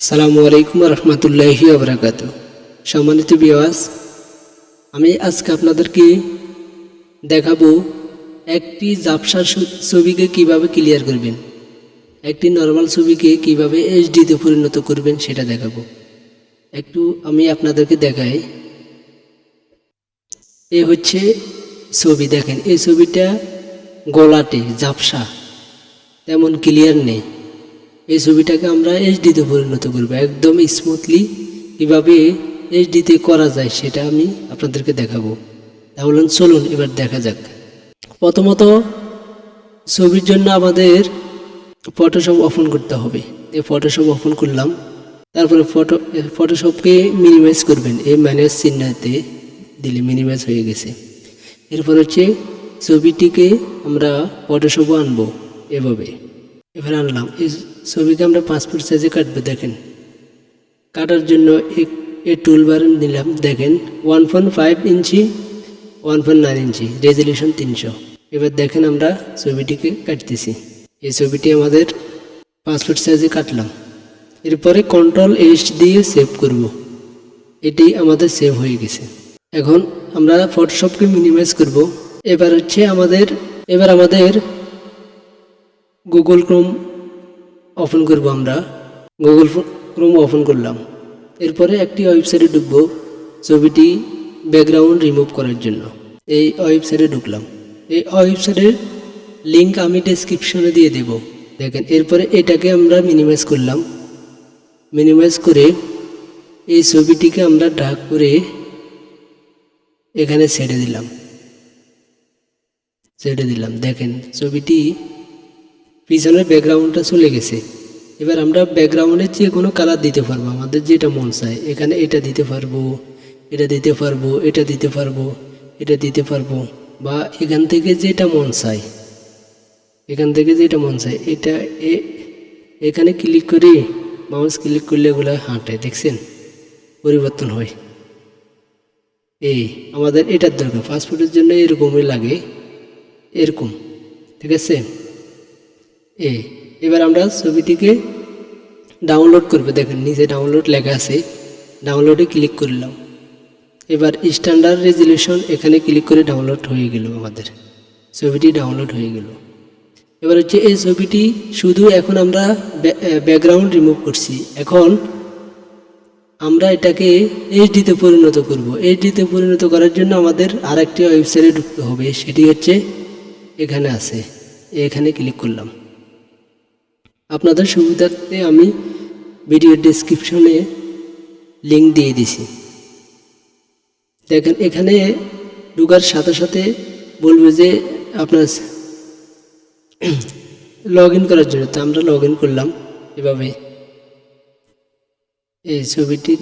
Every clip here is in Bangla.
সালামু আলাইকুম রহমতুল্লাহি আবরাকাত সম্মানিত বিওয়াস আমি আজকে আপনাদেরকে দেখাবো একটি জাপসার ছবিকে কীভাবে ক্লিয়ার করবেন, একটি নর্মাল ছবিকে কীভাবে এইচডিতে পরিণত করবেন সেটা দেখাবো। একটু আমি আপনাদেরকে দেখাই। এ হচ্ছে ছবি, দেখেন, এই ছবিটা গলাটে জাপসা তেমন ক্লিয়ার নেই। এই ছবিটাকে আমরা এইচডিতে পরিণত করব। একদম স্মুথলি কীভাবে এইচডিতে করা যায় সেটা আমি আপনাদেরকে দেখাবো। তাহলে চলুন এবার দেখা যাক। প্রথমত ছবির জন্য আমাদের ফটোশপ ওপেন করতে হবে। এই ফটোশপ ওপেন করলাম। তারপরে ফটো ফটোশপকে মিনিমাইজ করবেন। এই ম্যানেজ চিহ্নতে দিলে মিনিমাইজ হয়ে গেছে। এরপর হচ্ছে ছবিটিকে আমরা ফটোশপও আনব এভাবে। এবার আনলাম। এই ছবিকে আমরা পাসপোর্ট সাইজে কাটবো, দেখেন। কাটার জন্য এই টুলবার নিলাম, দেখেন। One point five inch one point nine inch resolution তিনশো। এবার দেখেন আমরা ছবিটিকে কাটতেছি। এই ছবিটি আমাদের পাসপোর্ট সাইজে কাটলাম। এরপরে কন্ট্রোল এইচ দিয়ে সেভ করব। এটি আমাদের সেভ হয়ে গেছে। এখন আমরা ফটোশপকে মিনিমাইজ করব। এবার হচ্ছে আমাদের, এবার আমাদের গুগল ক্রোম ওপেন করব আমরা। গুগল ক্রোম ওপেন করলাম। এরপরে একটি ওয়েবসাইটে ঢুকবো ছবিটি ব্যাকগ্রাউন্ড রিমুভ করার জন্য। এই ওয়েবসাইটে ঢুকলাম। এই ওয়েবসাইটের লিঙ্ক আমি ডেসক্রিপশনে দিয়ে দেব। দেখেন, এরপরে এটাকে আমরা মিনিমাইজ করলাম। মিনিমাইজ করে এই ছবিটিকে আমরা ডাক করে এখানে ছেড়ে দিলাম। ছেড়ে দিলাম। দেখেন, ছবিটি পিছনের ব্যাকগ্রাউন্ডটা চলে গেছে। এবার আমরা ব্যাকগ্রাউন্ডে যে কোনো কালার দিতে পারব, আমাদের যেটা মন চায়, এখানে এটা দিতে পারব, এটা দিতে পারব, এটা দিতে পারব, এটা দিতে পারব, বা এখান থেকে যেটা মন চায়, এখান থেকে যেটা মন চায়, এটা এখানে ক্লিক করে মাউস ক্লিক করলে এগুলো হাঁটে, দেখছেন? পরিবর্তন হয়। এই, আমাদের এটার দরকার পাসপোর্টের জন্য এরকমই লাগে, এরকম, ঠিক আছে? এ, এবার আমরা ছবিটিকে ডাউনলোড করবে। দেখেন নিচে ডাউনলোড লেখা আছে। ডাউনলোডে ক্লিক করলাম এবার স্ট্যান্ডার্ড রেজলিউশন এখানে ক্লিক করে ডাউনলোড হয়ে গেল আমাদের। ছবিটি ডাউনলোড হয়ে গেল। এবার হচ্ছে এই ছবিটি শুধু এখন আমরা ব্যাকগ্রাউন্ড রিমুভ করছি। এখন আমরা এটাকে এইচডিতে পরিণত করব। এইচডিতে পরিণত করার জন্য আমাদের আরেকটি ওয়েবসাইটে ঢুকতে হবে। সেটি হচ্ছে এখানে আছে। এখানে ক্লিক করলাম। আপনাদের সুবিধার্থে আমি ভিডিও ডেসক্রিপশনে লিঙ্ক দিয়ে দিছি। দেখেন, এখানে ঢুকার সাথে সাথে বলবে যে আপনার লগ ইন করার জন্য। তো আমরা লগ ইন করলাম এভাবে। এই ছবিটি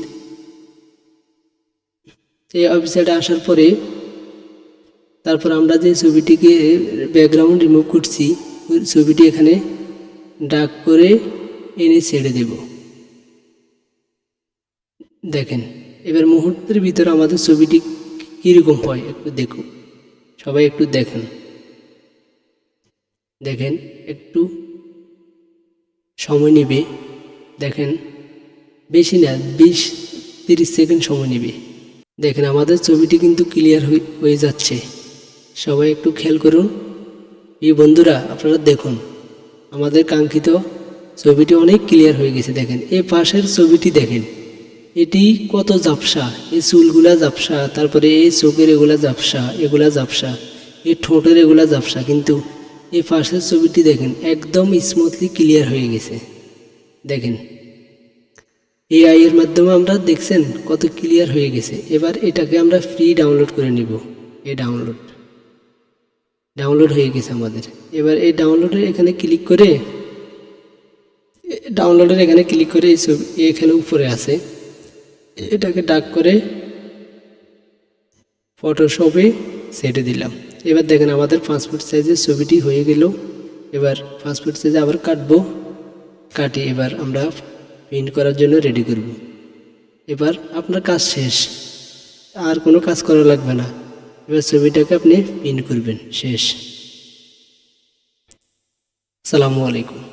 এই ওয়েবসাইটে আসার পরে তারপর আমরা যে ছবিটিকে ব্যাকগ্রাউন্ড রিমুভ করছি ছবিটি এখানে ডাক করে এনে ছেড়ে দেব। দেখেন, এবার মুহূর্তের ভিতরে আমাদের ছবিটি কীরকম হয় একটু দেখুন। সবাই একটু দেখেন। দেখেন, একটু সময় নেবে। দেখেন, বেশি না, বিশ তিরিশ সেকেন্ড সময় নেবে। দেখেন, আমাদের ছবিটি কিন্তু ক্লিয়ার হয়ে যাচ্ছে। সবাই একটু খেয়াল করুন। এই বন্ধুরা, আপনারা দেখুন। আমাদের কাঙ্ক্ষিত ছবিটি অনেক ক্লিয়ার হয়ে গেছে, দেখেন। এ পাশের ছবিটি দেখেন। এটি কত জাপসা এই চুলগুলা জাপসা তারপরে এই চোখের এগুলা জাপসা এগুলা জাপসা এই ঠোঁটের এগুলা জাপসা কিন্তু এই পাশের ছবিটি দেখেন, একদম স্মুথলি ক্লিয়ার হয়ে গেছে। দেখেন। এআই এর মাধ্যমে আমরা দেখছেন কত ক্লিয়ার হয়ে গেছে। এবার এটাকে আমরা ফ্রি ডাউনলোড করে নিব। এ ডাউনলোড ডাউনলোড হয়ে গেছে আমাদের। এবার এই ডাউনলোডের এখানে ক্লিক করে ডাউনলোডের এখানে ক্লিক করে এই ছবি এখানে উপরে আছে। এটাকে ডাক করে ফটোশপে সেটে দিলাম। এবার দেখেন আমাদের পাসপোর্ট সাইজের ছবিটি হয়ে গেল। এবার পাসপোর্ট সাইজে আবার কাটবো। কাটি এবার আমরা প্রিন্ট করার জন্য রেডি করব। এবার আপনার কাজ শেষ। আর কোনো কাজ করা লাগবে না। এবার ছবিটাকে আপনি প্রিন্ট করবেন শেষ। সালামু আলাইকুম।